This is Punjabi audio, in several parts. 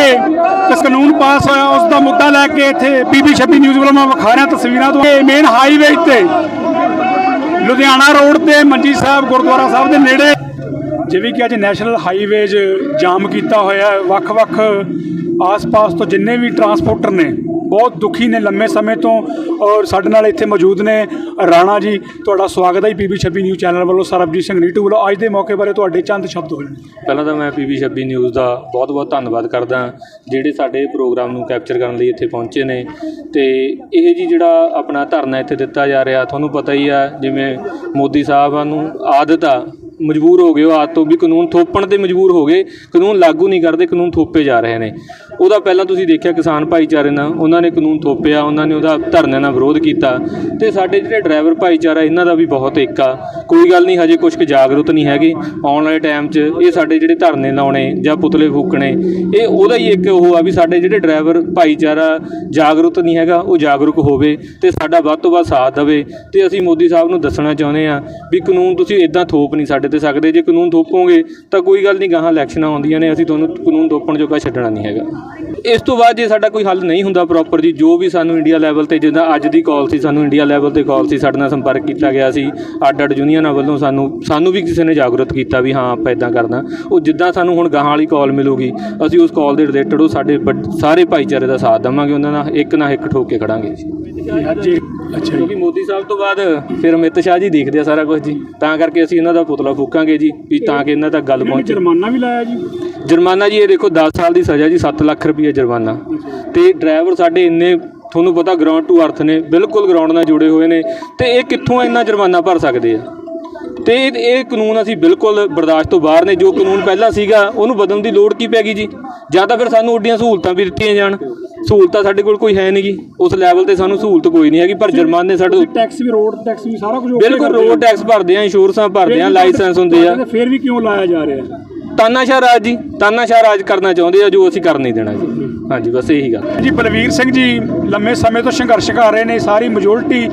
ਲੈ ਕੇ ਤੇ ਕਾਨੂੰਨ ਪਾਸ ਹੋਇਆ, ਉਸ ਦਾ ਮੁੱਦਾ ਲੈ ਕੇ ਇੱਥੇ ਬੀਬੀ 26 ਨਿਊਜ਼ ਵੱਲੋਂ ਮੈਂ ਵਿਖਾ ਰਿਹਾ ਤਸਵੀਰਾਂ ਤੋਂ। ਮੇਨ ਹਾਈਵੇ ਤੇ ਲੁਧਿਆਣਾ ਰੋਡ ਤੇ ਮੰਜੀ ਸਾਹਿਬ ਗੁਰਦੁਆਰਾ ਸਾਹਿਬ ਦੇ ਨੇੜੇ ਜਿਵੇਂ ਕਿ ਅੱਜ ਨੈਸ਼ਨਲ ਹਾਈਵੇਜ਼ ਜਾਮ ਕੀਤਾ ਹੋਇਆ ਵੱਖ-ਵੱਖ ਆਸ-ਪਾਸ ਤੋਂ ਜਿੰਨੇ ਵੀ ਟਰਾਂਸਪੋਰਟਰ ਨੇ ਬਹੁਤ ਦੁਖੀ ਨੇ ਲੰਮੇ ਸਮੇਂ ਤੋਂ ਔਰ ਸਾਡੇ ਨਾਲ ਇੱਥੇ ਮੌਜੂਦ ਨੇ ਰਾਣਾ ਜੀ। ਤੁਹਾਡਾ ਸਵਾਗਤ ਹੈ ਪੀਬੀ 26 ਨਿਊਜ਼ ਚੈਨਲ ਵੱਲੋਂ। ਸਰਬਜੀਤ ਸਿੰਘ ਨੀਟੂ ਵੱਲੋਂ ਅੱਜ ਦੇ ਮੌਕੇ ਬਾਰੇ ਤੁਹਾਡੇ ਚੰਦ ਸ਼ਬਦ ਹੋਣ ਪਹਿਲਾਂ ਤਾਂ ਮੈਂ ਪੀਬੀ 26 ਨਿਊਜ਼ ਦਾ ਬਹੁਤ-ਬਹੁਤ ਧੰਨਵਾਦ ਕਰਦਾ ਜਿਹੜੇ ਸਾਡੇ ਪ੍ਰੋਗਰਾਮ ਨੂੰ ਕੈਪਚਰ ਕਰਨ ਲਈ ਇੱਥੇ ਪਹੁੰਚੇ ਨੇ। ਤੇ ਇਹ ਜੀ ਜਿਹੜਾ ਆਪਣਾ ਧਰਨਾ ਇੱਥੇ ਦਿੱਤਾ ਜਾ ਰਿਹਾ, ਤੁਹਾਨੂੰ ਪਤਾ ਹੀ ਆ, ਜਿਵੇਂ ਮੋਦੀ ਸਾਹਿਬਾਂ ਨੂੰ ਆਦਤ ਆ, ਮਜਬੂਰ ਹੋ ਗਏ ਉਹ ਆਦਤ ਤੋਂ ਵੀ ਕਾਨੂੰਨ ਥੋਪਣ ਤੇ ਮਜਬੂਰ ਹੋ ਗਏ, ਕਾਨੂੰਨ ਲਾਗੂ ਨਹੀਂ ਕਰਦੇ, ਕਾਨੂੰਨ ਥੋਪੇ ਜਾ ਰਹੇ ਨੇ। ਉਹਦਾ ਪਹਿਲਾਂ ਤੁਸੀਂ ਦੇਖਿਆ ਕਿਸਾਨ ਭਾਈਚਾਰੇ ਨਾਲ, ਉਹਨਾਂ ਨੇ ਕਾਨੂੰਨ ਥੋਪਿਆ, ਉਹਨਾਂ ਨੇ ਉਹਦਾ ਧਰਨਿਆਂ ਨਾਲ ਵਿਰੋਧ ਕੀਤਾ ਤੇ ਸਾਡੇ ਜਿਹੜੇ ਡਰਾਈਵਰ ਭਾਈਚਾਰਾ, ਇਹਨਾਂ ਦਾ ਵੀ ਬਹੁਤ ਇੱਕ ਆ। ਕੋਈ ਗੱਲ ਨਹੀਂ, ਹਜੇ ਕੁਝ ਕੁ ਜਾਗਰੂਕ ਨਹੀਂ ਹੈਗੇ। ਆਉਣ ਵਾਲੇ ਟਾਈਮ 'ਚ ਇਹ ਸਾਡੇ ਜਿਹੜੇ ਧਰਨੇ ਲਾਉਣੇ ਜਾਂ ਪੁਤਲੇ ਫੂਕਣੇ, ਇਹ ਉਹਦਾ ਹੀ ਇੱਕ ਉਹ ਆ ਵੀ ਸਾਡੇ ਜਿਹੜੇ ਡਰਾਈਵਰ ਭਾਈਚਾਰਾ ਜਾਗਰੂਕ ਨਹੀਂ ਹੈਗਾ, ਉਹ ਜਾਗਰੂਕ ਹੋਵੇ ਤੇ ਸਾਡਾ ਵੱਧ ਤੋਂ ਵੱਧ ਸਾਥ ਦੇਵੇ। ਤੇ ਅਸੀਂ ਮੋਦੀ ਸਾਹਿਬ ਨੂੰ ਦੱਸਣਾ ਚਾਹੁੰਦੇ ਆ ਵੀ ਕਾਨੂੰਨ ਤੁਸੀਂ ਇਦਾਂ ਥੋਪ ਨਹੀਂ ਸਾਡੇ ਤੇ ਸਕਦੇ। ਜੇ ਕਾਨੂੰਨ ਥੋਪੋਗੇ ਤਾਂ ਕੋਈ ਗੱਲ ਨਹੀਂ, ਗਾਹਾਂ ਇਲੈਕਸ਼ਨਾਂ ਆਉਂਦੀਆਂ ਨੇ, ਅਸੀਂ ਤੁਹਾਨੂੰ ਕਾਨੂੰਨ ਥੋਪਣ ਜੋਗਾ ਛੱਡਣਾ ਨਹੀਂ ਹੈਗਾ। ਇਸ ਤੋਂ ਬਾਅਦ ਜੇ ਸਾਡਾ ਕੋਈ ਹੱਲ ਨਹੀਂ ਹੁੰਦਾ ਪ੍ਰੋਪਰ ਜੀ ਜੋ ਵੀ ਸਾਨੂੰ ਇੰਡੀਆ ਲੈਵਲ ਤੇ ਜਿੱਦਾਂ ਅੱਜ ਦੀ ਕਾਲ ਸੀ ਸਾਨੂੰ ਇੰਡੀਆ ਲੈਵਲ ਤੇ ਕਾਲ ਸੀ ਸਾਡੇ ਨਾਲ ਸੰਪਰਕ ਕੀਤਾ ਗਿਆ ਸੀ ਅੱਡ ਅੱਡ ਯੂਨੀਅਨਾਂ ਵੱਲੋਂ ਸਾਨੂੰ ਸਾਨੂੰ ਵੀ ਕਿਸੇ ਨੇ ਜਾਗਰੂਕ ਕੀਤਾ ਵੀ ਹਾਂ ਆਪਾਂ ਇਦਾਂ ਕਰਨਾ। ਉਹ ਜਿੱਦਾਂ ਸਾਨੂੰ ਹੁਣ ਗਾਹਾਂ ਵਾਲੀ ਕਾਲ ਮਿਲੂਗੀ ਅਸੀਂ ਉਸ ਕਾਲ ਦੇ ਰਿਲੇਟਡ ਉਹ ਸਾਡੇ ਸਾਰੇ ਭਾਈਚਾਰੇ ਦਾ ਸਾਥ ਦੇਵਾਂਗੇ ਉਹਨਾਂ ਨਾਲ ਇੱਕ ਨਾ ਇੱਕ ਠੋਕ ਕੇ ਖੜਾਂਗੇ ਜੀ। ਅੱਛਾ ਕਿਉਂਕਿ ਮੋਦੀ ਸਾਹਿਬ ਤੋਂ ਬਾਅਦ ਫਿਰ ਅਮਿਤ ਸ਼ਾਹ ਜੀ ਦੇਖਦੇ ਆ ਸਾਰਾ ਕੁਝ ਜੀ। ਤਾਂ ਕਰਕੇ ਅਸੀਂ ਇਹਨਾਂ ਦਾ ਪੁਤਲਾ ਫੂਕਾਂਗੇ ਜੀ ਵੀ ਤਾਂ ਕਿ ਇਹਨਾਂ ਤੱਕ ਗੱਲ ਪਹੁੰਚੇ। ਜੁਰਮਾਨਾ ਵੀ ਲਾਇਆ ਜੀ। ਜੁਰਮਾਨਾ ਜੀ ਇਹ ਦੇਖੋ 10 ਸਾਲ ਦੀ ਸਜ਼ਾ ਜੀ 7 ਲੱਖ ਰੁਪਏ ਜੁਰਮਾਨਾ। ਤੇ ਡਰਾਈਵਰ ਸਾਡੇ ਇੰਨੇ ਤੁਹਾਨੂੰ ਪਤਾ ਗਰਾਊਂਡ ਟੂ ਅਰਥ ਨੇ ਬਿਲਕੁਲ ਗਰਾਊਂਡ ਨਾਲ ਜੁੜੇ ਹੋਏ ਨੇ ਤੇ ਇਹ ਕਿੱਥੋਂ ਇੰਨਾ ਜੁਰਮਾਨਾ ਭਰ ਸਕਦੇ ਆ? ਤੇ ਇਹ ਇਹ ਕਾਨੂੰਨ ਅਸੀਂ ਬਿਲਕੁਲ ਬਰਦਾਸ਼ਤ ਤੋਂ ਬਾਹਰ ਨੇ ਜੋ ਕਾਨੂੰਨ ਪਹਿਲਾਂ ਸੀਗਾ ਉਹਨੂੰ ਬਦਲਣ ਦੀ ਲੋੜ ਕੀ ਪੈ ਗਈ ਜੀ? ਜਾਂ ਤਾਂ ਫਿਰ ਸਾਨੂੰ ਉੱਡੀਆਂ ਸਹੂਲਤਾਂ ਵੀ ਦਿੱਤੀਆਂ ਜਾਣ। ਸਹੂਲਤਾਂ ਸਾਡੇ ਕੋਲ ਕੋਈ ਹੈ ਨਹੀਂ ਗੀ। ਉਸ ਲੈਵਲ ਤੇ ਸਾਨੂੰ ਸਹੂਲਤ ਕੋਈ ਨਹੀਂ ਹੈਗੀ ਪਰ ਜੁਰਮਾਨੇ ਸਾਡੇ ਟੈਕਸ ਵੀ ਰੋਡ ਟੈਕਸ ਵੀ ਸਾਰਾ ਕੁਝ ਬਿਲਕੁਲ ਰੋਡ ਟੈਕਸ ਭਰਦੇ ਆ ਇੰਸ਼ੋਰੈਂਸਾਂ ਭਰਦੇ ਆ ਲਾਇਸੈਂਸ ਹੁੰਦੇ ਆ। ਫਿਰ ਵੀ ਕਿਉਂ ਲਾਇਆ ਜਾ ਰਿਹਾ? ਤਾਨਾਸ਼ਾਹ ਰਾਜ ਜੀ ਤਾਨਾਸ਼ਾਹ ਰਾਜ ਕਰਨਾ ਚਾਹੁੰਦੇ ਆ ਜੋ ਅਸੀਂ ਕਰ ਨਹੀਂ ਦੇਣਾ ਜੀ। ਹਾਂਜੀ ਬਸ ਇਹੀ ਗੱਲ। ਜੀ ਬਲਵੀਰ ਸਿੰਘ ਜੀ ਲੰਮੇ ਸਮੇਂ ਤੋਂ ਸੰਘਰਸ਼ ਕਰ ਰਹੇ ਨੇ ਸਾਰੀ ਮੈਜੋਰਟੀ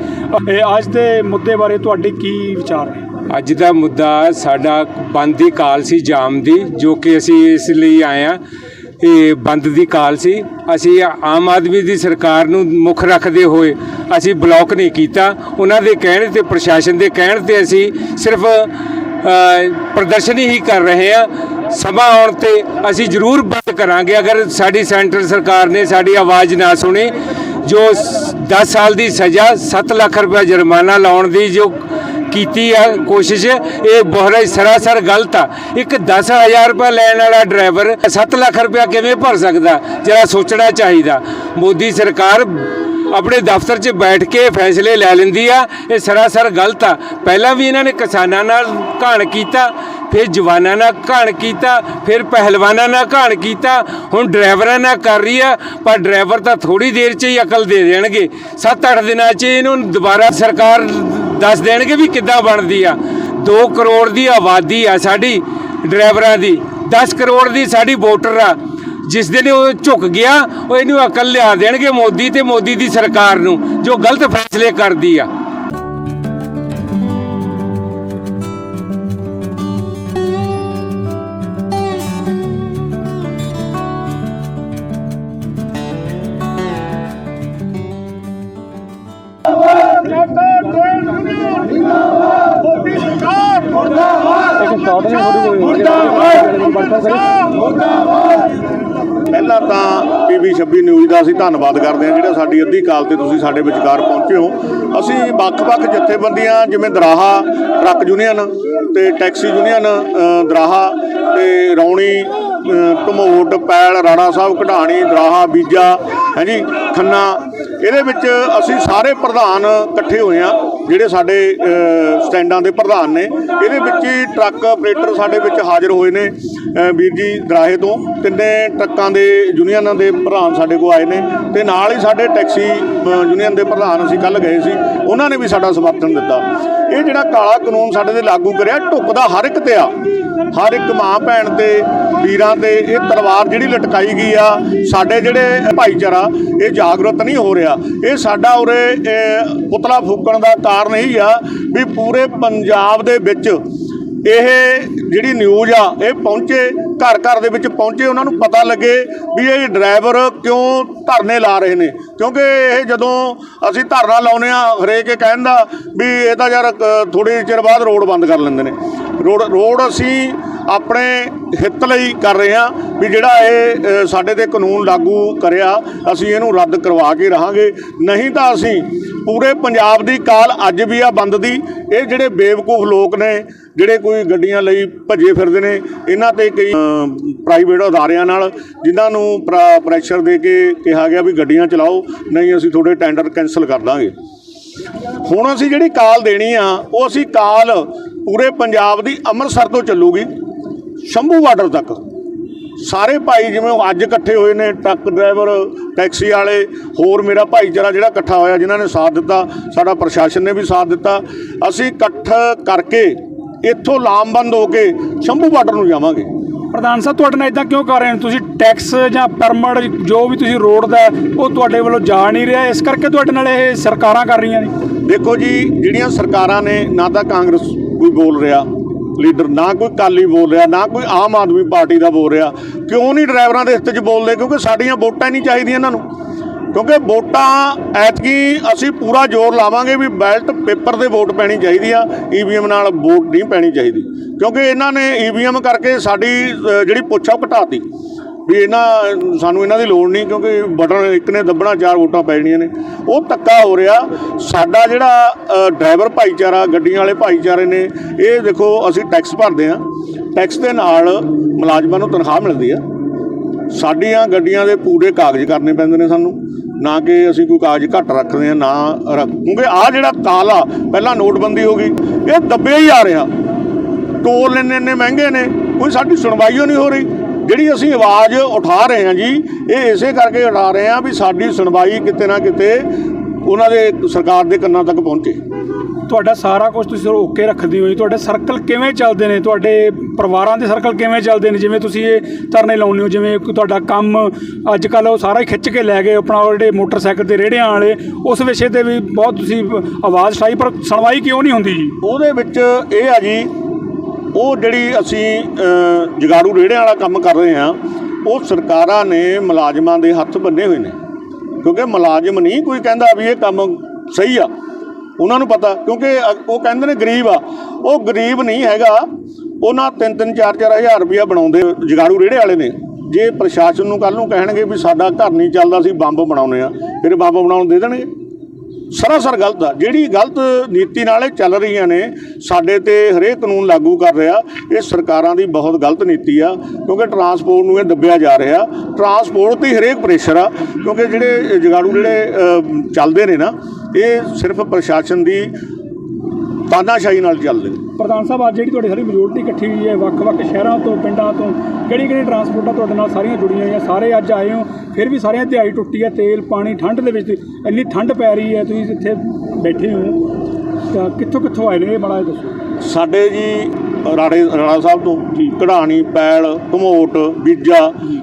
ਅੱਜ ਦੇ ਮੁੱਦੇ ਬਾਰੇ ਤੁਹਾਡੇ ਕੀ ਵਿਚਾਰ ਨੇ ਅੱਜ ਦਾ ਮੁੱਦਾ ਸਾਡਾ ਬੰਦ ਦੀ ਕਾਲ ਸੀ ਜਾਮ ਦੀ ਜੋ ਕਿ ਅਸੀਂ ਇਸ ਲਈ ਆਏ ਹਾਂ। ਇਹ ਬੰਦ ਦੀ ਕਾਲ ਸੀ। ਅਸੀਂ ਆਮ ਆਦਮੀ ਦੀ ਸਰਕਾਰ ਨੂੰ ਮੁੱਖ ਰੱਖਦੇ ਹੋਏ ਅਸੀਂ ਬਲੌਕ ਨਹੀਂ ਕੀਤਾ। ਉਹਨਾਂ ਦੇ ਕਹਿਣ ਤੇ ਪ੍ਰਸ਼ਾਸਨ ਦੇ ਕਹਿਣ ਤੇ ਅਸੀਂ ਸਿਰਫ ਪ੍ਰਦਰਸ਼ਨ ਹੀ ਕਰ ਰਹੇ ਹਾਂ। ਸਮਾਂ ਆਉਣ ਤੇ ਅਸੀਂ ਜ਼ਰੂਰ ਬੰਦ ਕਰਾਂਗੇ। ਅਗਰ ਸਾਡੀ ਸੈਂਟਰ ਸਰਕਾਰ ਨੇ ਸਾਡੀ ਆਵਾਜ਼ ਨਾ ਸੁਣੀ, ਜੋ 10 ਸਾਲ ਦੀ ਸਜ਼ਾ 7 ਲੱਖ ਰੁਪਏ ਜੁਰਮਾਨਾ ਲਾਉਣ ਦੀ ਜੋ ਕੀਤੀ ਆ ਕੋਸ਼ਿਸ਼, ਇਹ ਬਹੁਤ ਸਰਾਸਰ ਗਲਤ ਆ। ਇੱਕ 10000 ਰੁਪਏ ਲੈਣ ਵਾਲਾ ਡਰਾਈਵਰ 7 ਲੱਖ ਰੁਪਏ ਕਿਵੇਂ ਭਰ ਸਕਦਾ? ਜਿਹੜਾ ਸੋਚਣਾ ਚਾਹੀਦਾ। ਮੋਦੀ ਸਰਕਾਰ ਆਪਣੇ ਦਫ਼ਤਰ 'ਚ ਬੈਠ ਕੇ ਫੈਸਲੇ ਲੈ ਲੈਂਦੀ ਆ। ਇਹ ਸਰਾਸਰ ਗਲਤ ਆ। ਪਹਿਲਾਂ ਵੀ ਇਹਨਾਂ ਨੇ ਕਿਸਾਨਾਂ ਨਾਲ ਘਾਣ ਕੀਤਾ। ਫਿਰ ਜਵਾਨਾਂ ਨਾਲ ਘਾਣ ਕੀਤਾ, ਫਿਰ ਪਹਿਲਵਾਨਾਂ ਨਾਲ ਘਾਣ ਕੀਤਾ, ਹੁਣ ਡਰਾਈਵਰਾਂ ਨਾਲ ਕਰ ਰਹੀ ਆ, ਪਰ ਡਰਾਈਵਰ ਤਾਂ ਥੋੜੀ ਦੇਰ 'ਚ ਹੀ ਅਕਲ ਦੇ ਦੇਣਗੇ। 7-8 ਦਿਨਾਂ 'ਚ ਇਹਨੂੰ ਦੁਬਾਰਾ ਸਰਕਾਰ ਦੱਸ ਦੇਣਗੇ ਵੀ ਕਿੱਦਾਂ ਬਣਦੀ ਆ। 2 ਕਰੋੜ ਦੀ ਆਬਾਦੀ ਆ ਸਾਡੀ ਡਰਾਈਵਰਾਂ ਦੀ 10 ਕਰੋੜ ਦੀ ਸਾਡੀ ਵੋਟਰ ਆ। ਜਿਸ ਦਿਨ ਉਹ ਝੁਕ ਗਿਆ, ਉਹ ਇਹਨੂੰ ਅਕਲ ਲਿਆ ਦੇਣਗੇ ਮੋਦੀ ਤੇ ਮੋਦੀ ਦੀ ਸਰਕਾਰ ਨੂੰ, ਜੋ ਗਲਤ ਫੈਸਲੇ ਕਰਦੀ ਆ। ਪਹਿਲਾਂ ਤਾਂ ਪੀਬੀ 26 ਨਿਊਜ਼ ਦਾ ਅਸੀਂ ਧੰਨਵਾਦ ਕਰਦੇ ਹਾਂ ਜਿਹੜਾ ਸਾਡੀ ਅੱਧੀ ਕਾਲ ਤੇ ਤੁਸੀਂ ਸਾਡੇ ਵਿਚਕਾਰ ਪਹੁੰਚੇ ਹੋ। ਅਸੀਂ ਵੱਖ-ਵੱਖ ਜਥੇਬੰਦੀਆਂ ਜਿਵੇਂ ਦਰਾਹਾ ਟਰੱਕ ਯੂਨੀਅਨ ਤੇ ਟੈਕਸੀ ਯੂਨੀਅਨ ਦਰਾਹਾ ਤੇ ਰੌਣੀ ਅ, ਪੈਲ ਰਾਣਾ ਸਾਹਿਬ ਘਟਾਣੀ ਦਰਾਹਾ ਬੀਜਾ ਹਾਂਜੀ ਖੰਨਾ। ਇਹਦੇ ਵਿੱਚ ਅਸੀਂ ਸਾਰੇ ਪ੍ਰਧਾਨ ਇਕੱਠੇ ਹੋਏ ਆ ਜਿਹੜੇ ਸਾਡੇ ਸਟੈਂਡਾਂ ਦੇ ਪ੍ਰਧਾਨ ਨੇ ਇਹਦੇ ਵਿੱਚ ਹੀ ਟਰੱਕ ਆਪਰੇਟਰ ਸਾਡੇ ਵਿੱਚ ਹਾਜ਼ਰ ਹੋਏ ਨੇ ਅ, ਵੀਰ ਜੀ ਦਰਾਹੇ ਤੋਂ। ਤਿੰਨੇ ਟਰੱਕਾਂ ਦੇ ਯੂਨੀਅਨਾਂ ਦੇ ਪ੍ਰਧਾਨ ਸਾਡੇ ਕੋਲ ਆਏ ਨੇ ਤੇ ਨਾਲ ਹੀ ਸਾਡੇ ਟੈਕਸੀ ਯੂਨੀਅਨ ਦੇ ਪ੍ਰਧਾਨ ਅਸੀਂ ਕੱਲ ਗਏ ਸੀ, ਉਹਨਾਂ ਨੇ ਵੀ ਸਾਡਾ ਸਮਰਥਨ ਦਿੱਤਾ। ਇਹ ਜਿਹੜਾ ਕਾਲਾ ਕਾਨੂੰਨ ਸਾਡੇ ਤੇ ਲਾਗੂ ਕਰਿਆ, ਢੁੱਕਦਾ ਹਰ ਇੱਕ ਤੇ ਆ। ਹਰ ਇੱਕ ਮਾਂ ਭੈਣ ਤੇ, ਵੀਰਾਂ ਤੇ, ਇਹ ਤਲਵਾਰ ਜਿਹੜੀ ਲਟਕਾਈ ਗਈ ਆ, ਸਾਡੇ ਜਿਹੜੇ ਭਾਈਚਾਰਾ, ਇਹ ਜਾਗਰੂਕ ਨਹੀਂ ਹੋ ਰਿਹਾ। ਇਹ ਸਾਡਾ ਉਰੇ ਪੁਤਲਾ ਫੂਕਣ ਦਾ ਕਾਰਨ ਇਹੀ ਆ ਵੀ ਪੂਰੇ ਪੰਜਾਬ ਦੇ ਵਿੱਚ ਇਹ ਜਿਹੜੀ ਨਿਊਜ਼ ਆ, ਇਹ ਪਹੁੰਚੇ, ਘਰ ਘਰ ਦੇ ਵਿੱਚ ਪਹੁੰਚੇ, ਉਹਨਾਂ ਨੂੰ ਪਤਾ ਲੱਗੇ ਵੀ ਇਹ ਡਰਾਈਵਰ ਕਿਉਂ ਧਰਨੇ ਲਾ ਰਹੇ ਨੇ। ਕਿਉਂਕਿ ਇਹ ਜਦੋਂ ਅਸੀਂ ਧਰਨਾ ਲਾਉਨੇ ਆ ਹਰੇਕ ਇਹ ਕਹਿੰਦਾ ਵੀ ਇਹ ਤਾਂ ਯਾਰ ਥੋੜੀ ਚਿਰ ਬਾਅਦ ਰੋਡ ਬੰਦ ਕਰ ਲੈਂਦੇ ਨੇ। ਰੋਡ ਰੋਡ ਅਸੀਂ ਆਪਣੇ ਹਿੱਤ ਲਈ ਕਰ ਰਹੇ ਹਾਂ ਵੀ ਜਿਹੜਾ ਇਹ ਸਾਡੇ ਤੇ ਕਾਨੂੰਨ ਲਾਗੂ ਕਰਿਆ, ਅਸੀਂ ਇਹਨੂੰ ਰੱਦ ਕਰਵਾ ਕੇ ਰਹਾਂਗੇ। ਨਹੀਂ ਤਾਂ ਅਸੀਂ ਪੂਰੇ ਪੰਜਾਬ ਦੀ ਕਾਲ ਅੱਜ ਵੀ ਆ ਬੰਦ ਦੀ। ਇਹ ਜਿਹੜੇ ਬੇਵਕੂਫ ਲੋਕ ਨੇ ਜਿਹੜੇ ਕੋਈ ਗੱਡੀਆਂ ਲਈ ਭੱਜੇ ਫਿਰਦੇ ਨੇ, ਇਹਨਾਂ ਤੇ ਕਈ ਪ੍ਰਾਈਵੇਟ ਅਦਾਰਿਆਂ ਨਾਲ, ਜਿਨ੍ਹਾਂ ਨੂੰ ਪ੍ਰ- ਪ੍ਰੈਸ਼ਰ ਦੇ ਕੇ ਕਿਹਾ ਗਿਆ ਵੀ ਗੱਡੀਆਂ ਚਲਾਓ, ਨਹੀਂ ਅਸੀਂ ਤੁਹਾਡੇ ਟੈਂਡਰ ਕੈਨਸਲ ਕਰ ਦਾਂਗੇ। ਹੁਣ ਅਸੀਂ ਜਿਹੜੀ ਕਾਲ ਦੇਣੀ ਆ, ਉਹ ਅਸੀਂ ਕਾਲ ਪੂਰੇ ਪੰਜਾਬ ਦੀ ਅੰਮ੍ਰਿਤਸਰ ਤੋਂ ਚੱਲੂਗੀ, ਸ਼ੰਭੂ ਬਾਰਡਰ ਤੱਕ। ਸਾਰੇ ਭਾਈ ਜਿਵੇਂ ਉਹ ਅੱਜ ਇਕੱਠੇ ਹੋਏ ਨੇ, ਟਰੱਕ ਡਰਾਈਵਰ ਟੈਕਸੀ ਵਾਲੇ, ਹੋਰ ਮੇਰਾ ਭਾਈਚਾਰਾ ਜਿਹੜਾ ਇਕੱਠਾ ਹੋਇਆ, ਜਿਨ੍ਹਾਂ ਨੇ ਸਾਥ ਦਿੱਤਾ, ਸਾਡਾ ਪ੍ਰਸ਼ਾਸਨ ਨੇ ਵੀ ਸਾਥ ਦਿੱਤਾ, ਅਸੀਂ ਇਕੱਠ ਕਰਕੇ ਇੱਥੋਂ ਲਾਮਬੰਦ ਹੋ ਕੇ ਸ਼ੰਭੂ ਬਾਰਡਰ ਨੂੰ ਜਾਵਾਂਗੇ। ਪ੍ਰਧਾਨ ਸਾਹਿਬ ਤੁਹਾਡੇ ਨਾਲ ਇਦਾਂ ਕਿਉਂ ਕਰ ਰਹੇ ਹੋ? ਤੁਸੀਂ ਟੈਕਸ ਜਾਂ ਪਰਮਿਟ ਜੋ ਵੀ ਤੁਸੀਂ ਰੋਡ ਦਾ ਉਹ ਤੁਹਾਡੇ ਵੱਲੋਂ ਜਾ ਨਹੀਂ ਰਿਹਾ। ਇਸ ਕਰਕੇ ਤੁਹਾਡੇ ਨਾਲ ਇਹ ਸਰਕਾਰਾਂ ਕਰ ਰਹੀਆਂ ਨੇ। ਦੇਖੋ ਜੀ ਜਿਹੜੀਆਂ ਸਰਕਾਰਾਂ ਨੇ ਨਾ ਤਾਂ ਕਾਂਗਰਸ ਕੋਈ ਬੋਲ ਰਿਹਾ ਲੀਡਰ ਨਾ ਕੋਈ ਕਾਲੀ ਬੋਲ ਰਿਹਾ ਨਾ ਕੋਈ ਆਮ ਆਦਮੀ ਪਾਰਟੀ ਦਾ ਬੋਲ ਰਿਹਾ ਕਿਉਂ ਨਹੀਂ ਡਰਾਈਵਰਾਂ ਦੇ ਹਿੱਤ 'ਚ ਬੋਲਦੇ? ਕਿਉਂਕਿ ਸਾਡੀਆਂ ਵੋਟਾਂ ਨਹੀਂ ਚਾਹੀਦੀਆਂ ਇਹਨਾਂ ਨੂੰ। ਕਿਉਂਕਿ ਵੋਟਾਂ ਐਤਕੀ ਅਸੀਂ ਪੂਰਾ ਜ਼ੋਰ ਲਾਵਾਂਗੇ ਵੀ ਬੈਲਟ ਪੇਪਰ ਦੇ ਵੋਟ ਪੈਣੀ ਚਾਹੀਦੀ ਆ ਈਵੀਐਮ ਨਾਲ ਵੋਟ ਨਹੀਂ ਪੈਣੀ ਚਾਹੀਦੀ। ਕਿਉਂਕਿ ਇਹਨਾਂ ਨੇ ਈਵੀਐਮ ਕਰਕੇ ਸਾਡੀ ਜਿਹੜੀ ਪੁੱਛ ਆ ਉਹ ਘਟਾਤੀ। ਵੀ ਇਹਨਾਂ, ਸਾਨੂੰ ਇਹਨਾਂ ਦੀ ਲੋੜ ਨਹੀਂ ਕਿਉਂਕਿ ਬਟਨ ਇੱਕ ਨੇ ਦੱਬਣਾ, ਚਾਰ ਵੋਟਾਂ ਪੈਣੀਆਂ ਨੇ। ਉਹ ਧੱਕਾ ਹੋ ਰਿਹਾ, ਸਾਡਾ ਜਿਹੜਾ ਡਰਾਈਵਰ ਭਾਈਚਾਰਾ, ਗੱਡੀਆਂ ਵਾਲੇ ਭਾਈਚਾਰੇ ਨੇ, ਇਹ ਦੇਖੋ ਅਸੀਂ ਟੈਕਸ ਭਰਦੇ ਆ ਟੈਕਸ ਦੇ ਨਾਲ ਮੁਲਾਜ਼ਮਾਂ ਨੂੰ ਤਨਖਾਹ ਮਿਲਦੀ ਆ। ਸਾਡੀਆਂ ਗੱਡੀਆਂ ਦੇ ਪੂਰੇ ਕਾਗਜ਼ ਕਰਨੇ ਪੈਂਦੇ ਨੇ ਸਾਨੂੰ। ਨਾ ਕਿ ਅਸੀਂ ਕੋਈ ਕਾਗਜ਼ ਘੱਟ ਰੱਖਦੇ ਆ ਨਾ ਰੱਖ ਕਿਉਂਕਿ ਆ ਜਿਹੜਾ ਕਾਲ ਆ ਪਹਿਲਾਂ ਨੋਟਬੰਦੀ ਹੋ ਗਈ, ਇਹ ਦੱਬਿਆ ਹੀ ਆ ਰਿਹਾ। ਟੋਲ ਇੰਨੇ ਇੰਨੇ ਮਹਿੰਗੇ ਨੇ, ਕੋਈ ਸਾਡੀ ਸੁਣਵਾਈਓ ਨਹੀਂ ਹੋ ਰਹੀ। ਜਿਹੜੀ ਅਸੀਂ ਆਵਾਜ਼ ਉਠਾ ਰਹੇ ਹਾਂ ਜੀ, ਇਹ ਇਸੇ ਕਰਕੇ ਉਠਾ ਰਹੇ ਹਾਂ ਵੀ ਸਾਡੀ ਸੁਣਵਾਈ ਕਿਤੇ ਨਾ ਕਿਤੇ ਉਹਨਾਂ ਦੇ ਸਰਕਾਰ ਦੇ ਕੰਨਾਂ ਤੱਕ ਪਹੁੰਚੇ। ਤੁਹਾਡਾ ਸਾਰਾ ਕੁਝ ਤੁਸੀਂ ਰੋਕ ਕੇ ਰੱਖਦੇ ਹੋ ਜੀ ਤੁਹਾਡੇ ਸਰਕਲ ਕਿਵੇਂ ਚੱਲਦੇ ਨੇ? ਤੁਹਾਡੇ ਪਰਿਵਾਰਾਂ ਦੇ ਸਰਕਲ ਕਿਵੇਂ ਚੱਲਦੇ ਨੇ? ਜਿਵੇਂ ਤੁਸੀਂ ਇਹ ਧਰਨੇ ਲਾਉਂਦੇ ਹੋ, ਜਿਵੇਂ ਤੁਹਾਡਾ ਕੰਮ ਅੱਜ ਕੱਲ ਉਹ ਸਾਰਾ ਹੀ ਖਿੱਚ ਕੇ ਲੈ ਗਏ, ਆਪਣਾ ਉਹ ਜਿਹੜੇ ਮੋਟਰਸਾਈਕਲ ਤੇ ਰੇੜਿਆਂ ਵਾਲੇ, ਉਸ ਵਿਸ਼ੇ ਤੇ ਵੀ ਬਹੁਤ ਤੁਸੀਂ ਆਵਾਜ਼ ਉਠਾਈ, ਪਰ ਸੁਣਵਾਈ ਕਿਉਂ ਨਹੀਂ ਹੁੰਦੀ ਜੀ? ਉਹਦੇ ਵਿੱਚ ਇਹ ਆ ਜੀ, ਉਹ ਜਿਹੜੀ ਅਸੀਂ ਜਗਾੜੂ ਰੇੜਿਆਂ ਵਾਲਾ ਕੰਮ ਕਰ ਰਹੇ ਹਾਂ, ਉਹ ਸਰਕਾਰਾਂ ਨੇ ਮੁਲਾਜ਼ਮਾਂ ਦੇ ਹੱਥ ਬੰਨੇ ਹੋਏ ਨੇ। ਕਿਉਂਕਿ ਮੁਲਾਜ਼ਮ ਨਹੀਂ ਕੋਈ ਕਹਿੰਦਾ ਵੀ ਇਹ ਕੰਮ ਸਹੀ ਆ। ਉਹਨਾਂ ਨੂੰ ਪਤਾ, ਕਿਉਂਕਿ, ਅ- ਉਹ ਕਹਿੰਦੇ ਨੇ ਗਰੀਬ ਆ। ਉਹ ਗਰੀਬ ਨਹੀਂ ਹੈਗਾ, ਉਹਨਾਂ 3-3 4-4 ਹਜ਼ਾਰ ਰੁਪਇਆ ਬਣਾਉਂਦੇ ਜਗਾੜੂ ਰੇੜੇ ਵਾਲੇ ਨੇ। ਜੇ ਪ੍ਰਸ਼ਾਸਨ ਨੂੰ ਕੱਲ ਨੂੰ ਕਹਿਣਗੇ ਵੀ ਸਾਡਾ ਘਰ ਨਹੀਂ ਚੱਲਦਾ, ਅਸੀਂ ਬੰਬ ਬਣਾਉਨੇ ਆ ਫਿਰ ਬੰਬ ਬਣਾਉਣ ਦੇ ਦੇਣਗੇ। ਸਰਾਸਰ ਗਲਤ ਆ। ਜਿਹੜੀ ਗਲਤ ਨੀਤੀ ਨਾਲ ਇਹ ਚੱਲ ਰਹੀਆਂ ਨੇ, ਸਾਡੇ ਤੇ ਹਰੇਕ ਕਾਨੂੰਨ ਲਾਗੂ ਕਰ ਰਿਹਾ। ਇਹ ਸਰਕਾਰਾਂ ਦੀ ਬਹੁਤ ਗਲਤ ਨੀਤੀ ਆ, ਕਿਉਂਕਿ ਟਰਾਂਸਪੋਰਟ ਨੂੰ ਇਹ ਦੱਬਿਆ ਜਾ ਰਿਹਾ। ਟਰਾਂਸਪੋਰਟ ਤੇ ਹਰੇਕ ਪ੍ਰੈਸ਼ਰ ਆ, ਕਿਉਂਕਿ ਜਿਹੜੇ ਜਗਾੜੂ ਜਿਹੜੇ ਚੱਲਦੇ ਨੇ ਨਾ, ਇਹ ਸਿਰਫ ਪ੍ਰਸ਼ਾਸਨ ਦੀ ਤਾਨਾਸ਼ਾਹੀ ਨਾਲ ਚੱਲਦੇ ਨੇ ਪ੍ਰਧਾਨ ਸਾਹਿਬ ਅੱਜ ਜਿਹੜੀ ਤੁਹਾਡੀ ਸਾਰੀ ਮੈਜੋਰਟੀ ਇਕੱਠੀ ਹੋਈ ਹੈ ਵੱਖ-ਵੱਖ ਸ਼ਹਿਰਾਂ ਤੋਂ ਪਿੰਡਾਂ ਤੋਂ ਕਿਹੜੀ ਕਿਹੜੀ ਟਰਾਂਸਪੋਰਟਾਂ ਤੁਹਾਡੇ ਨਾਲ ਸਾਰੀਆਂ ਜੁੜੀਆਂ ਹੋਈਆਂ? ਸਾਰੇ ਅੱਜ ਆਏ ਹੋ ਫਿਰ ਵੀ ਸਾਰਿਆਂ ਦਿਹਾੜੀ ਟੁੱਟੀ ਹੈ ਤੇਲ ਪਾਣੀ ਠੰਡ ਦੇ ਵਿੱਚ ਇੰਨੀ ਠੰਡ ਪੈ ਰਹੀ ਹੈ ਤੁਸੀਂ ਇੱਥੇ ਬੈਠੇ ਹੋ। ਤਾਂ ਕਿੱਥੋਂ ਕਿੱਥੋਂ ਆਏ ਨੇ ਇਹ ਬੜਾ ਦੱਸੋ। ਸਾਡੇ ਜੀ ਰਾੜੇ ਰਾਣਾ ਸਾਹਿਬ ਤੋਂ ਕਢਾਣੀ ਪੈਲ ਧਮੋਟ ਬੀਜਾ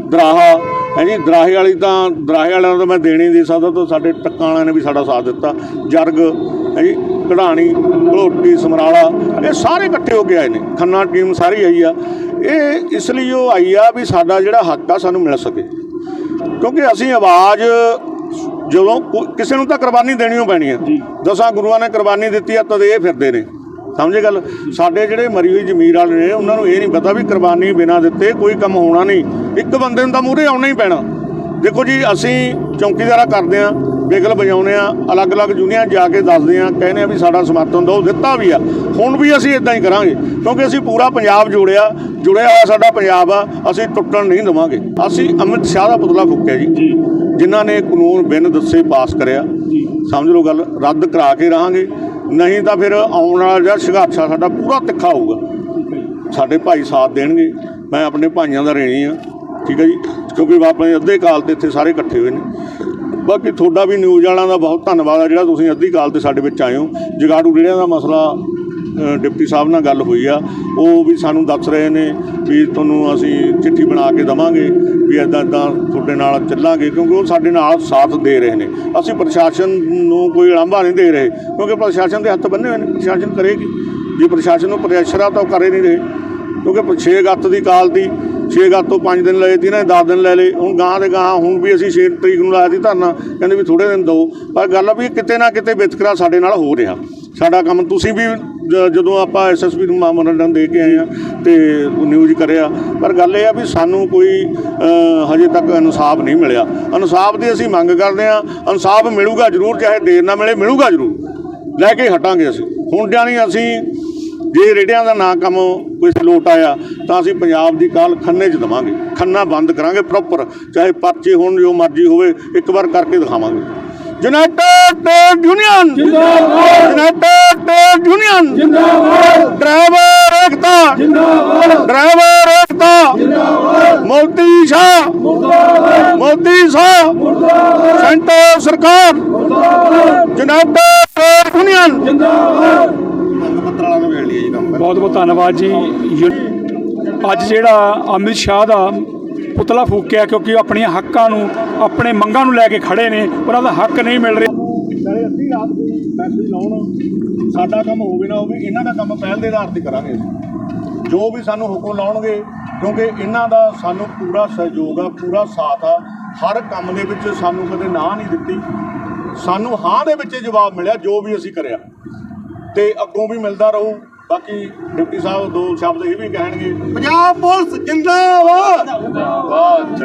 ਦਰਾਹਾ ਹੈ ਜੀ ਦਰਾਹੇ ਵਾਲੀ ਤਾਂ ਦਰਾਹੇ ਵਾਲਿਆਂ ਨੂੰ ਤਾਂ ਮੈਂ ਦੇਣੀ ਨਹੀਂ ਦੇ ਸਕਦਾ ਤਾਂ ਸਾਡੇ ਟੱਕਾਂ ਵਾਲਿਆਂ ਨੇ ਵੀ ਸਾਡਾ ਸਾਥ ਦਿੱਤਾ। ਜਰਗ ਹੈ ਜੀ ਕਢਾਣੀ ਘਲੋਟੀ ਸਮਰਾਲਾ ਇਹ ਸਾਰੇ ਇਕੱਠੇ ਹੋ ਕੇ ਆਏ ਨੇ। ਖੰਨਾ ਟੀਮ ਸਾਰੀ ਆਈ ਆ। ਇਹ ਇਸ ਲਈ ਉਹ ਆਈ ਆ ਵੀ ਸਾਡਾ ਜਿਹੜਾ ਹੱਕ ਆ ਸਾਨੂੰ ਮਿਲ ਸਕੇ। ਕਿਉਂਕਿ ਅਸੀਂ ਆਵਾਜ਼ ਜਦੋਂ ਕਿਸੇ ਨੂੰ ਤਾਂ ਕੁਰਬਾਨੀ ਦੇਣੀ ਓ ਪੈਣੀ ਆ। ਦਸਾਂ ਗੁਰੂਆਂ ਨੇ ਕੁਰਬਾਨੀ ਦਿੱਤੀ ਆ ਤਦ ਇਹ ਫਿਰਦੇ ਨੇ। ਸਮਝੇ ਗੱਲ? ਸਾਡੇ ਜਿਹੜੇ ਮਰੀ ਹੋਈ ਜ਼ਮੀਰ ਵਾਲੇ ਨੇ ਉਹਨਾਂ ਨੂੰ ਇਹ ਨਹੀਂ ਪਤਾ ਵੀ ਕੁਰਬਾਨੀ ਬਿਨਾਂ ਦਿੱਤੇ ਕੋਈ ਕੰਮ ਹੋਣਾ ਨਹੀਂ। ਇੱਕ ਬੰਦੇ ਨੂੰ ਤਾਂ ਮੂਹਰੇ ਆਉਣਾ ਹੀ ਪੈਣਾ। ਦੇਖੋ ਜੀ ਅਸੀਂ ਚੌਕੀਦਾਰਾ ਕਰਦੇ ਆ ਬਿਗਲ ਵਜਾਉਂਦੇ ਆ ਅਲੱਗ-ਅਲੱਗ ਜੁਨੀਆਂ ਜਾ ਕੇ ਦੱਸਦੇ ਆ ਕਹਿੰਦੇ ਆ ਵੀ ਸਾਡਾ ਸਮਰਥਨ ਦਿਓ ਦਿੱਤਾ ਵੀ ਆ। ਹੁਣ ਵੀ ਅਸੀਂ ਇਦਾਂ ਹੀ ਕਰਾਂਗੇ ਕਿਉਂਕਿ ਅਸੀਂ ਪੂਰਾ ਪੰਜਾਬ ਜੋੜਿਆ ਜੁੜਿਆ ਹੋਇਆ ਸਾਡਾ ਪੰਜਾਬ ਆ ਅਸੀਂ ਟੁੱਟਣ ਨਹੀਂ ਦੇਵਾਂਗੇ। ਅਸੀਂ ਅਮਿਤ ਸ਼ਾਹ ਦਾ ਪੁਤਲਾ ਫੂਕਿਆ ਜੀ ਜਿਨ੍ਹਾਂ ਨੇ ਕਾਨੂੰਨ ਬਿਨ ਦੱਸੇ ਪਾਸ ਕਰਿਆ। ਸਮਝ ਲਓ ਗੱਲ ਰੱਦ ਕਰਾ ਕੇ ਰਹਾਂਗੇ। ਨਹੀਂ ਤਾਂ ਫਿਰ ਆਉਣ ਵਾਲਾ ਜਿਹੜਾ ਸੰਘਰਸ਼ ਆ, ਸਾਡਾ ਪੂਰਾ ਤਿੱਖਾ ਹੋਊਗਾ। ਸਾਡੇ ਭਾਈ ਸਾਥ ਦੇਣਗੇ। ਮੈਂ ਆਪਣੇ ਭਾਈਆਂ ਦਾ ਰੇਣੀ ਆ, ਠੀਕ ਹੈ ਜੀ? ਕਿਉਂਕਿ ਆਪਣੇ ਅੱਧੇ ਕਾਲ ਤੇ ਇੱਥੇ ਸਾਰੇ ਇਕੱਠੇ ਹੋਏ ਨੇ। ਬਾਕੀ ਤੁਹਾਡਾ ਵੀ ਨਿਊਜ਼ ਵਾਲਿਆਂ ਦਾ ਬਹੁਤ ਧੰਨਵਾਦ ਆ, ਜਿਹੜਾ ਤੁਸੀਂ ਅੱਧੀ ਕਾਲ ਤੇ ਸਾਡੇ ਵਿੱਚ ਆਏ ਹੋ। ਜਗਾੜੂ ਰੇੜਿਆਂ ਦਾ ਮਸਲਾ ਡਿਪਟੀ ਸਾਹਿਬ ਨਾਲ ਗੱਲ ਹੋਈ ਆ। ਉਹ ਵੀ ਸਾਨੂੰ ਦੱਸ ਰਹੇ ਨੇ ਵੀ ਤੁਹਾਨੂੰ ਅਸੀਂ ਚਿੱਠੀ ਬਣਾ ਕੇ ਦਵਾਂਗੇ। ਵੀ ਇਦਾਂ ਇਦਾਂ ਤੁਹਾਡੇ ਨਾਲ ਚੱਲਾਂਗੇ, ਕਿਉਂਕਿ ਉਹ ਸਾਡੇ ਨਾਲ ਸਾਥ ਦੇ ਰਹੇ ਨੇ। ਅਸੀਂ ਪ੍ਰਸ਼ਾਸਨ ਨੂੰ ਕੋਈ ਉਲਾਂਭਾ ਨਹੀਂ ਦੇ ਰਹੇ, ਕਿਉਂਕਿ ਪ੍ਰਸ਼ਾਸਨ ਦੇ ਹੱਥ ਬੰਨੇ ਹੋਏ ਨੇ, ਪ੍ਰਸ਼ਾਸਨ ਕਰੇਗੀ। ਜੇ ਪ੍ਰਸ਼ਾਸਨ ਨੂੰ ਪ੍ਰੈਸ਼ਰ ਆ ਤਾਂ ਉਹ ਕਰੇ ਨਹੀਂ ਰਹੇ, ਕਿਉਂਕਿ 6 ਗੱਤ ਦੀ ਕਾਲ ਦੀ 6 ਗੱਤ ਤੋਂ 5 ਦਿਨ ਲਏ ਤੀ ਨਾ 10 ਦਿਨ ਲੈ ਲਏ, ਹੁਣ ਗਾਂ ਦੇ ਗਾਂ ਹੁਣ ਵੀ ਅਸੀਂ 6 ਤਰੀਕ ਨੂੰ ਲਾਇਆ ਸੀ ਧਰਨਾ, ਕਹਿੰਦੇ ਵੀ ਥੋੜੇ ਦਿਨ ਦਿਓ ਪਰ ਗੱਲ ਆ ਵੀ ਕਿਤੇ ਨਾ ਕਿਤੇ ਵਿਤਕਰਾ ਸਾਡੇ ਨਾਲ ਹੋ ਰਿਹਾ। ਸਾਡਾ ਕੰਮ ਤੁਸੀਂ ਵੀ ਜਦੋਂ ਆਪਾਂ ਐਸਐਸਪੀ ਨੂੰ ਮੈਮੋਰੰਡਮ ਦੇ ਕੇ ਆਏ ਆ ਤੇ ਨਿਊਜ਼ ਕਰਿਆ, ਪਰ ਗੱਲ ਇਹ ਆ ਵੀ ਸਾਨੂੰ ਕੋਈ ਹਜੇ ਤੱਕ ਇਨਸਾਫ ਨਹੀਂ ਮਿਲਿਆ। ਇਨਸਾਫ ਦੀ ਅਸੀਂ ਮੰਗ ਕਰਦੇ ਆ ਇਨਸਾਫ ਮਿਲੂਗਾ ਜ਼ਰੂਰ, ਚਾਹੇ ਦੇਰ ਨਾ ਮਿਲੇ, ਮਿਲੂਗਾ ਜ਼ਰੂਰ। ਲੈ ਕੇ ਹਟਾਂਗੇ ਅਸੀਂ। ਹੁਣ ਜਾਣੀ ਅਸੀਂ ਜੇ ਰੇੜਿਆਂ ਦਾ ਨਾ ਕੰਮ ਕੋਈ ਲੋਟ ਆਇਆ, ਤਾਂ ਅਸੀਂ ਪੰਜਾਬ ਦੀ ਕਾਲ ਖੰਨੇ 'ਚ ਦਵਾਂਗੇ। ਖੰਨਾ ਬੰਦ ਕਰਾਂਗੇ ਪ੍ਰੋਪਰ ਚਾਹੇ ਪਰਚੇ ਹੋਣ, ਜੋ ਮਰਜ਼ੀ ਹੋਵੇ, ਇੱਕ ਵਾਰ ਕਰਕੇ ਦਿਖਾਵਾਂਗੇ। United trade union. ਜਿੰਦਾਬਾਦ। United trade union. ਜਿੰਦਾਬਾਦ। ਡਰਾਈਵਰ ਏਕਤਾ। ਜਿੰਦਾਬਾਦ। ਡਰਾਈਵਰ ਏਕਤਾ। ਜਿੰਦਾਬਾਦ। ਮੋਦੀ ਸ਼ਾਹ। ਮੁਰਦਾਬਾਦ। ਮੋਦੀ ਸ਼ਾਹ। ਮੁਰਦਾਬਾਦ। ਸੈਂਟਰ ਸਰਕਾਰ। ਮੁਰਦਾਬਾਦ। United trade union. ਬਹੁਤ ਬਹੁਤ ਧੰਨਵਾਦ ਜੀ। ਅੱਜ ਜਿਹੜਾ ਅਮਿਤ ਸ਼ਾਹ ਦਾ ਪੁਤਲਾ ਫੂਕਿਆ ਕਿਉਂਕਿ ਉਹ ਆਪਣੀਆਂ ਹੱਕਾਂ ਨੂੰ, ਆਪਣੇ ਮੰਗਾਂ ਨੂੰ ਲੈ ਕੇ ਖੜੇ ਨੇ ਉਹਨਾਂ ਦਾ ਹੱਕ ਨਹੀਂ ਮਿਲ ਰਿਹਾ। ਚਾਹੇ ਅੱਧੀ ਰਾਤ ਕੋਈ ਫੈਸਲੇ ਲਾਉਣ, ਸਾਡਾ ਕੰਮ ਹੋਵੇ ਨਾ ਹੋਵੇ, ਇਹਨਾਂ ਦਾ ਕੰਮ ਪਹਿਲ ਦੇ ਆਧਾਰ ਤੇ ਕਰਾਂਗੇ ਅਸੀਂ। ਜੋ ਵੀ ਸਾਨੂੰ ਹੁਕਮ ਲਾਉਣਗੇ, ਕਿਉਂਕਿ ਇਹਨਾਂ ਦਾ ਸਾਨੂੰ ਪੂਰਾ ਸਹਿਯੋਗ ਆ, ਪੂਰਾ ਸਾਥ ਆ, ਹਰ ਕੰਮ ਦੇ ਵਿੱਚ ਸਾਨੂੰ ਕਦੇ ਨਾ ਨਹੀਂ ਦਿੱਤੀ। ਸਾਨੂੰ ਹਾਂ ਦੇ ਵਿੱਚ ਜਵਾਬ ਮਿਲਿਆ, ਜੋ ਵੀ ਅਸੀਂ ਕਰਿਆ। ਤੇ ਅੱਗੋਂ ਵੀ ਮਿਲਦਾ ਰਹੂ। ਬਾਕੀ ਡਿਪਟੀ ਸਾਹਿਬ ਦੋ ਸ਼ਬਦ ਇਹ ਵੀ ਕਹਿਣਗੇ। ਪੰਜਾਬ ਪੁਲਿਸ ਜਿੰਦਾਬਾਦ! ਜਿੰਦਾਬਾਦ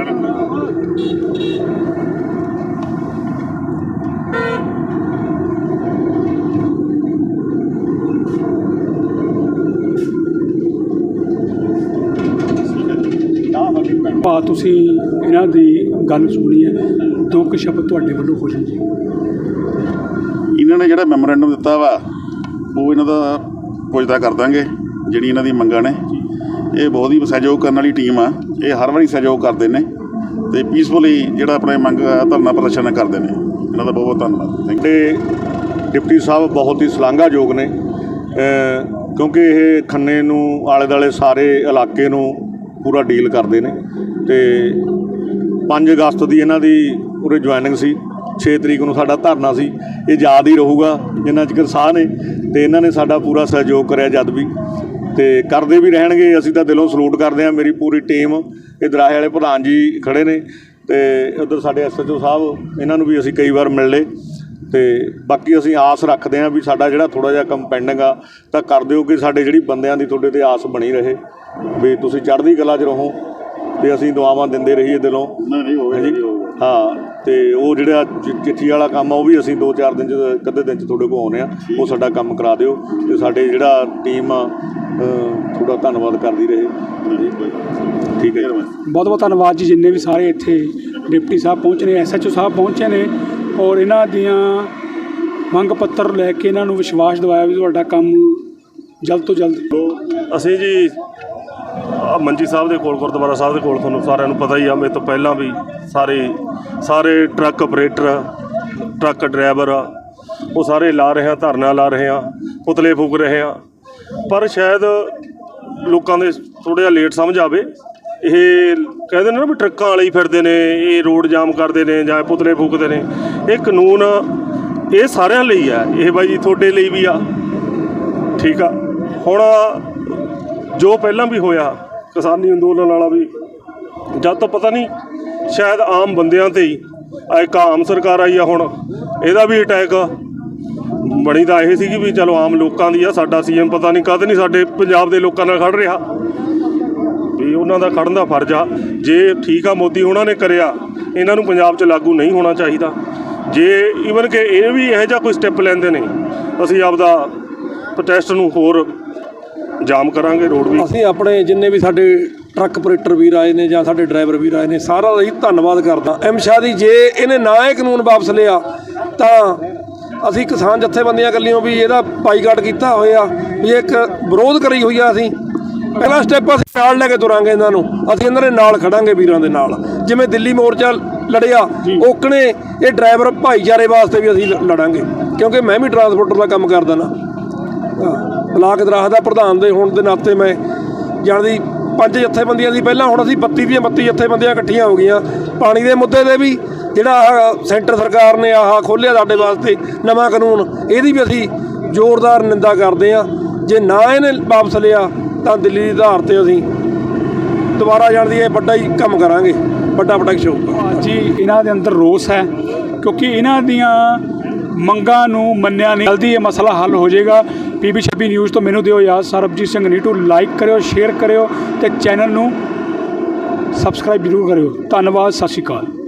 ਭਾ ਤੁਸੀਂ ਇਹਨਾਂ ਦੀ ਗੱਲ ਸੁਣੀ ਹੈ। ਦੋ ਕੁ ਸ਼ਬਦ ਤੁਹਾਡੇ ਵੱਲੋਂ ਹੋ ਜਾਣ ਜੀ। ਇਹਨਾਂ ਨੇ ਜਿਹੜਾ ਮੈਮੋਰੈਂਡਮ ਦਿੱਤਾ ਵਾ ਉਹ ਇਹਨਾਂ ਦਾ ਪੁੱਜਦਾ ਕਰ ਦਾਂਗੇ, ਜਿਹੜੀ ਇਹਨਾਂ ਦੀ ਮੰਗਾਂ ਨੇ। ਇਹ ਬਹੁਤ ਹੀ ਸਹਿਯੋਗ ਕਰਨ ਵਾਲੀ ਟੀਮ ਆ। ਇਹ ਹਰ ਵਾਰੀ ਸਹਿਯੋਗ ਕਰਦੇ ਨੇ ਤੇ ਪੀਸਫੁਲੀ ਜਿਹੜਾ ਆਪਣੇ ਮੰਗ, ਧਰਨਾ ਪ੍ਰਦਰਸ਼ਨ ਕਰਦੇ ਨੇ। ਇਹਨਾਂ ਦਾ ਬਹੁਤ ਬਹੁਤ ਧੰਨਵਾਦ ਤੇ ਡਿਪਟੀ ਸਾਹਿਬ ਬਹੁਤ ਹੀ ਸ਼ਲਾਘਾਯੋਗ ਨੇ। ਕਿਉਂਕਿ ਇਹ ਖੰਨੇ ਨੂੰ ਆਲੇ ਦਾਲੇ ਸਾਰੇ ਇਲਾਕੇ ਨੂੰ ਪੂਰਾ ਡੀਲ ਕਰਦੇ ਨੇ। ਤੇ 5 ਅਗਸਤ ਦੀ ਇਹਨਾਂ ਦੀ ਉਰੇ ਜੁਆਇਨਿੰਗ ਸੀ। 6 ਤਰੀਕ ਨੂੰ ਸਾਡਾ ਧਰਨਾ ਸੀ ਇਹ ਯਾਦ ਹੀ ਰਹੂਗਾ ਜਿੰਨਾ ਚਿਰ ਸਾਹ ਨੇ ਤੇ ਇਹਨਾਂ ਨੇ ਸਾਡਾ ਪੂਰਾ ਸਹਿਯੋਗ ਕਰਿਆ ਜਦ ਵੀ। ਤੇ ਕਰਦੇ ਵੀ ਰਹਿਣਗੇ ਅਸੀਂ ਤਾਂ ਦਿਲੋਂ ਸਲੂਟ ਕਰਦੇ ਹਾਂ ਮੇਰੀ ਪੂਰੀ ਟੀਮ ਇਹ ਦਰਾਹੇ ਵਾਲੇ ਪ੍ਰਧਾਨ ਜੀ ਖੜੇ ਨੇ ਤੇ ਉਧਰ ਸਾਡੇ ਐਸਐਚਓ ਸਾਹਿਬ ਇਹਨਾਂ ਨੂੰ ਵੀ ਅਸੀਂ ਕਈ ਵਾਰ ਮਿਲ ਲਏ ਤੇ ਬਾਕੀ ਅਸੀਂ ਆਸ ਰੱਖਦੇ ਹਾਂ ਵੀ ਸਾਡਾ ਜਿਹੜਾ ਥੋੜਾ ਜਿਹਾ ਕੰਮ ਪੈਂਡਿੰਗ ਆ ਤਾਂ ਕਰ ਦਿਓ ਕਿ ਸਾਡੇ ਜਿਹੜੀ ਬੰਦਿਆਂ ਦੀ ਤੁਹਾਡੇ ਤੇ ਆਸ ਬਣੀ ਰਹੇ ਵੀ ਤੁਸੀਂ ਚੜ੍ਹਦੀ ਕਲਾ 'ਚ ਰਹੋ ਤੇ ਅਸੀਂ ਦੁਆਵਾਂ ਦਿੰਦੇ ਰਹੀਏ ਦਿਲੋਂ। ਨਹੀਂ ਨਹੀਂ ਹੋਵੇ ਹਾਂਜੀ? ਹਾਂ ਤੇ ਉਹ ਜਿਹੜਾ ਚਿੱਠੀ ਵਾਲਾ ਕੰਮ ਆ ਉਹ ਵੀ ਅਸੀਂ 2-4 ਦਿਨ ਚ ਅੱਧੇ ਦਿਨ ਚ ਤੁਹਾਡੇ ਕੋਲ ਆਉਨੇ ਆ ਉਹ ਸਾਡਾ ਕੰਮ ਕਰਾ ਦਿਓ ਤੇ ਸਾਡੇ ਜਿਹੜਾ ਟੀਮ ਆ ਤੁਹਾਡਾ ਧੰਨਵਾਦ ਕਰਦੀ ਰਹੇ। ਠੀਕ ਹੈ ਬਹੁਤ ਬਹੁਤ ਧੰਨਵਾਦ ਜੀ ਜਿੰਨੇ ਵੀ ਸਾਰੇ ਇੱਥੇ ਡਿਪਟੀ ਸਾਹਿਬ ਪਹੁੰਚੇ ਨੇ ਐਸਐਚਓ ਸਾਹਿਬ ਪਹੁੰਚੇ ਨੇ ਔਰ ਇਹਨਾਂ ਦੀਆਂ ਮੰਗ ਪੱਤਰ ਲੈ ਕੇ ਇਹਨਾਂ ਨੂੰ ਵਿਸ਼ਵਾਸ ਦਿਵਾਇਆ ਵੀ ਤੁਹਾਡਾ ਕੰਮ ਜਲਦ ਤੋਂ ਜਲਦ ਅਸੀਂ ਜੀ ਮੰਜੀ ਸਾਹਿਬ ਦੇ ਕੋਲ, ਗੁਰਦੁਆਰਾ ਸਾਹਿਬ ਦੇ ਕੋਲ ਤੁਹਾਨੂੰ ਸਾਰਿਆਂ ਨੂੰ ਪਤਾ ਹੀ ਆ, ਮੇਰੇ ਤੋਂ ਪਹਿਲਾਂ ਵੀ ਸਾਰੇ ਸਾਰੇ ਟਰੱਕ ਆਪਰੇਟਰ, ਟਰੱਕ ਡਰਾਈਵਰ ਉਹ ਸਾਰੇ ਲਾ ਰਹੇ ਆ, ਧਰਨਾ ਲਾ ਰਹੇ ਆ, ਪੁਤਲੇ ਫੂਕ ਰਹੇ ਆ। ਪਰ ਸ਼ਾਇਦ ਲੋਕਾਂ ਦੇ ਥੋੜ੍ਹਾ ਜਿਹਾ ਲੇਟ ਸਮਝ ਆਵੇ, ਇਹ ਕਹਿੰਦੇ ਨੇ ਨਾ ਵੀ ਟਰੱਕਾਂ ਵਾਲੇ ਹੀ ਫਿਰਦੇ ਨੇ, ਇਹ ਰੋਡ ਜਾਮ ਕਰਦੇ ਨੇ ਜਾਂ ਪੁਤਲੇ ਫੂਕਦੇ ਨੇ, ਇਹ ਕਾਨੂੰਨ ਇਹ ਸਾਰਿਆਂ ਲਈ ਆ, ਇਹ ਬਾਈ ਜੀ ਤੁਹਾਡੇ ਲਈ ਵੀ ਆ, ਠੀਕ ਆ। ਹੁਣ ਜੋ ਪਹਿਲਾਂ ਵੀ ਹੋਇਆ ਕਿਸਾਨੀ ਅੰਦੋਲਨ ਵਾਲਾ ਵੀ। ਜਦ ਤੋਂ ਪਤਾ ਨਹੀਂ, ਸ਼ਾਇਦ ਆਮ ਬੰਦਿਆਂ ਤੇ ਹੀ ਆ ਇੱਕ ਆਮ ਸਰਕਾਰ ਆਈ ਆ ਹੁਣ, ਇਹਦਾ ਵੀ ਅਟੈਕ ਬਣੀ ਤਾਂ ਇਹ ਸੀਗੀ ਵੀ ਚਲੋ ਆਮ ਲੋਕਾਂ ਦੀ ਆ, ਸਾਡਾ ਸੀਐਮ ਪਤਾ ਨਹੀਂ ਕਦ ਨਹੀਂ ਸਾਡੇ ਪੰਜਾਬ ਦੇ ਲੋਕਾਂ ਨਾਲ ਖੜ ਰਿਹਾ। ਵੀ ਉਹਨਾਂ ਦਾ ਖੜਨ ਦਾ ਫਰਜ਼ ਆ। ਜੇ ਠੀਕ ਆ ਮੋਦੀ ਉਹਨਾਂ ਨੇ ਕਰਿਆ, ਇਹਨਾਂ ਨੂੰ ਪੰਜਾਬ 'ਚ ਲਾਗੂ ਨਹੀਂ ਹੋਣਾ ਚਾਹੀਦਾ। ਜੇ ਈਵਨ ਕਿ ਇਹ ਵੀ ਇਹੋ ਜਿਹਾ ਕੋਈ ਸਟੈਪ ਲੈਂਦੇ ਨੇ, ਅਸੀਂ ਆਪਦਾ ਪ੍ਰੋਟੈਸਟ ਨੂੰ ਹੋਰ ਜਾਮ ਕਰਾਂਗੇ ਰੋਡ ਵੀ। ਅਸੀਂ ਆਪਣੇ ਜਿੰਨੇ ਵੀ ਸਾਡੇ ਟਰੱਕ ਆਪਰੇਟਰ ਵੀਰ ਆਏ ਨੇ ਜਾਂ ਸਾਡੇ ਡਰਾਈਵਰ ਵੀਰ ਆਏ ਨੇ ਸਾਰਾ ਦਾ ਹੀ ਧੰਨਵਾਦ ਕਰਦਾ। ਐਮ ਸ਼ਾਹ ਦੀ ਜੇ ਇਹਨੇ ਨਾ ਇਹ ਕਾਨੂੰਨ ਵਾਪਸ ਲਿਆ ਤਾਂ ਅਸੀਂ ਕਿਸਾਨ ਜਥੇਬੰਦੀਆਂ ਗੱਲੀਆਂ ਵੀ ਇਹਦਾ ਬਾਈਕਾਟ ਕੀਤਾ ਹੋਇਆ ਵੀ ਇੱਕ ਵਿਰੋਧ ਕਰੀ ਹੋਈ ਆ ਅਸੀਂ। ਪਹਿਲਾ ਸਟੈਪ ਅਸੀਂ ਨਾਲ ਲੈ ਕੇ ਤੁਰਾਂਗੇ ਇਹਨਾਂ ਨੂੰ। ਅਸੀਂ ਇਹਨਾਂ ਦੇ ਨਾਲ ਖੜਾਂਗੇ ਵੀਰਾਂ ਦੇ ਨਾਲ। ਜਿਵੇਂ ਦਿੱਲੀ ਮੋਰਚਾ ਲੜਿਆ ਓਕਣੇ ਇਹ ਡਰਾਈਵਰ ਭਾਈਚਾਰੇ ਵਾਸਤੇ ਵੀ ਅਸੀਂ ਲੜਾਂਗੇ ਕਿਉਂਕਿ ਮੈਂ ਵੀ ਟਰਾਂਸਪੋਰਟਰ ਦਾ ਕੰਮ ਕਰਦਾ ਨਾ। ਬਲਾਕ ਦਰਾਹ ਦਾ ਪ੍ਰਧਾਨ ਦੇ ਹੋਣ ਦੇ ਨਾਤੇ ਮੈਂ ਜਾਣਦੀ ਪੰਜ ਜਥੇਬੰਦੀਆਂ ਦੀ ਪਹਿਲਾਂ ਹੁਣ ਅਸੀਂ 32 ਦੀਆਂ 32 ਜਥੇਬੰਦੀਆਂ ਇਕੱਠੀਆਂ ਹੋ ਗਈਆਂ। ਪਾਣੀ ਦੇ ਮੁੱਦੇ ਦੇ ਵੀ ਜਿਹੜਾ ਆਹ ਸੈਂਟਰ ਸਰਕਾਰ ਨੇ ਆਹ ਖੋਲ੍ਹਿਆ ਸਾਡੇ ਵਾਸਤੇ ਨਵਾਂ ਕਾਨੂੰਨ, ਇਹਦੀ ਵੀ ਅਸੀਂ ਜ਼ੋਰਦਾਰ ਨਿੰਦਾ ਕਰਦੇ ਆ ਜੇ ਨਾ ਇਹਨੇ ਵਾਪਸ ਲਿਆ ਤਾਂ ਦਿੱਲੀ ਦੀ ਆਧਾਰ ਤੇ ਅਸੀਂ ਦੁਬਾਰਾ ਜਾਣ ਦੀ ਇਹ ਵੱਡਾ ਹੀ ਕੰਮ ਕਰਾਂਗੇ, ਵੱਡਾ ਵੱਡਾ ਸ਼ੋਅ ਜੀ, ਇਹਨਾਂ ਦੇ ਅੰਦਰ ਰੋਸ ਹੈ, ਕਿਉਂਕਿ ਇਹਨਾਂ ਦੀਆਂ ਮੰਗਾਂ ਨੂੰ ਮੰਨਿਆ ਨਹੀਂ, ਜਲਦੀ ਇਹ ਮਸਲਾ ਹੱਲ ਹੋ ਜਾਏਗਾ। ਪੀਬੀ 26 ਨਿਊਜ਼ ਤੋਂ ਮੈਨੂੰ ਦਿਓ ਯਾਦ ਸਰਬਜੀਤ ਸਿੰਘ ਨੀਟੂ ਲਾਈਕ ਕਰਿਓ ਸ਼ੇਅਰ ਕਰਿਓ ਤੇ ਚੈਨਲ ਨੂੰ ਸਬਸਕ੍ਰਾਈਬ ਜ਼ਰੂਰ ਕਰਿਓ। ਧੰਨਵਾਦ, ਸਤਿ ਸ਼੍ਰੀ ਅਕਾਲ।